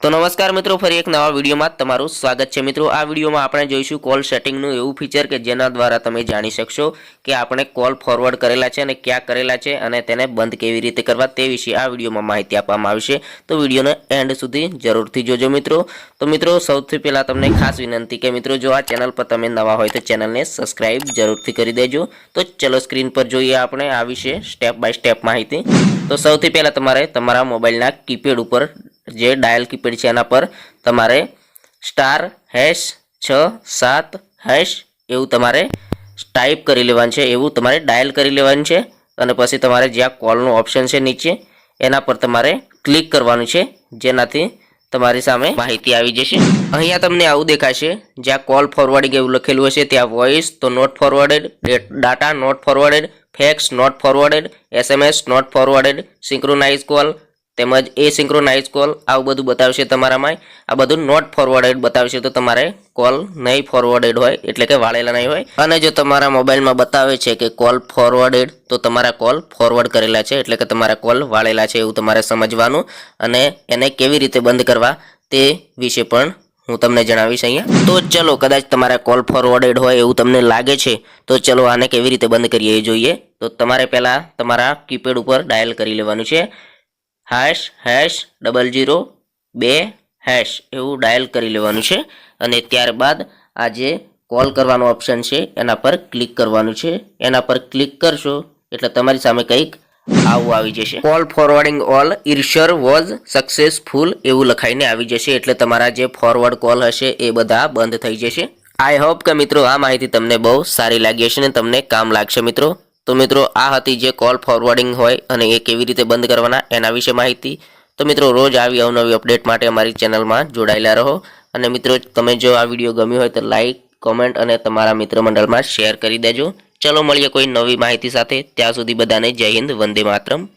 તો નમસ્કાર મિત્રો, ફરી એક નવા વિડીયોમાં તમારું સ્વાગત છે. મિત્રો, આ વિડીયોમાં આપણે જોઈશું કોલ સેટિંગનું એવું ફીચર કે જેના દ્વારા તમે જાણી શકશો કે આપણે કોલ ફોરવર્ડ કરેલા છે અને ક્યાં કરેલા છે અને તેને બંધ કેવી રીતે કરવા તે વિશે આ વિડીયોમાં માહિતી આપવામાં આવશે. તો વિડીયોને એન્ડ સુધી જરૂરથી જોજો મિત્રો. તો મિત્રો, સૌથી પહેલાં તમને ખાસ વિનંતી કે મિત્રો, જો આ ચેનલ પર તમે નવા હોય તો ચેનલને સબસ્ક્રાઈબ જરૂરથી કરી દેજો. તો ચલો સ્ક્રીન પર જોઈએ આપણે આ વિશે સ્ટેપ બાય સ્ટેપ માહિતી. તો સૌથી પહેલાં તમારે તમારા મોબાઈલના કીપેડ ઉપર જે ડાયલ કીપેડ છે એના પર તમારે સ્ટાર હેશ છ સાત હેશ એવું તમારે ટાઈપ કરી લેવાનું છે, એવું તમારે ડાયલ કરી લેવાનું છે અને પછી તમારે જ્યાં કોલનું ઓપ્શન છે નીચે, એના પર તમારે ક્લિક કરવાનું છે, જેનાથી તમારી સામે માહિતી આવી જશે. અહીંયા તમને આવું દેખાશે જ્યાં કોલ ફોરવર્ડિંગ એવું લખેલું હશે, ત્યાં વોઇસ તો not forwarded data not forwarded fax not forwarded SMS not forwarded synchronize call તેમજ એ સિંક્રોનાઇઝ કોલ આવું બધું બતાવશે તમારામાં આ બધું નોટ ફોરવર્ડેડ બતાવશે તો તમારે કોલ નહીં ફોરવર્ડેડ હોય, એટલે કે વાળેલા નહીં હોય. અને જો તમારા મોબાઈલમાં બતાવે છે કે કોલ ફોરવર્ડેડ તો તમારા કોલ ફોરવર્ડ કરેલા છે, એટલે કે તમારા કોલ વાળેલા છે એવું તમારે સમજવાનું. અને એને કેવી રીતે બંધ કરવા તે વિશે પણ હું તમને જણાવીશ અહીંયા. તો ચલો, કદાચ તમારા કોલ ફોરવર્ડેડ હોય એવું તમને લાગે છે, તો ચલો આને કેવી રીતે બંધ કરીએ એ જોઈએ. તો તમારે પહેલાં તમારા કીપેડ ઉપર ડાયલ કરી લેવાનું છે. હેશ હેશ ડબલ જીરો બે હેશ એવું ડાયલ કરી લેવાનું છે. અને ત્યારબાદ આ જે કોલ કરવાનો ઓપ્શન છે, એના પર ક્લિક કરવાનું છે. એના પર ક્લિક કરશો, એટલે તમારી સામે કંઈક આવું આવી જશે. Call forwarding all erasure was successful એવું લખાઈને આવી જશે, એટલે તમારા જે ફોરવર્ડ કોલ હશે એ બધા બંધ થઈ જશે. આઈ હોપ કે મિત્રો આ માહિતી તમને બહુ સારી લાગી હશે ને તમને કામ લાગશે મિત્રો. તો મિત્રો, આ હતી જે કોલ ફોરવર્ડિંગ હોય અને એ કેવી રીતે બંધ કરવાના એના વિશે માહિતી. તો મિત્રો, રોજ આવી અવનવી અપડેટ માટે અમારી ચેનલમાં જોડાયેલા રહો. અને મિત્રો, તમે જો આ વીડિયો ગમ્યો હોય તો લાઈક કોમેન્ટ અને તમારા મિત્ર મંડળમાં શેર કરી દેજો. ચલો, મળીએ કોઈ નવી માહિતી સાથે. ત્યાં સુધી બધાને જય હિન્દ, વંદે માતરમ.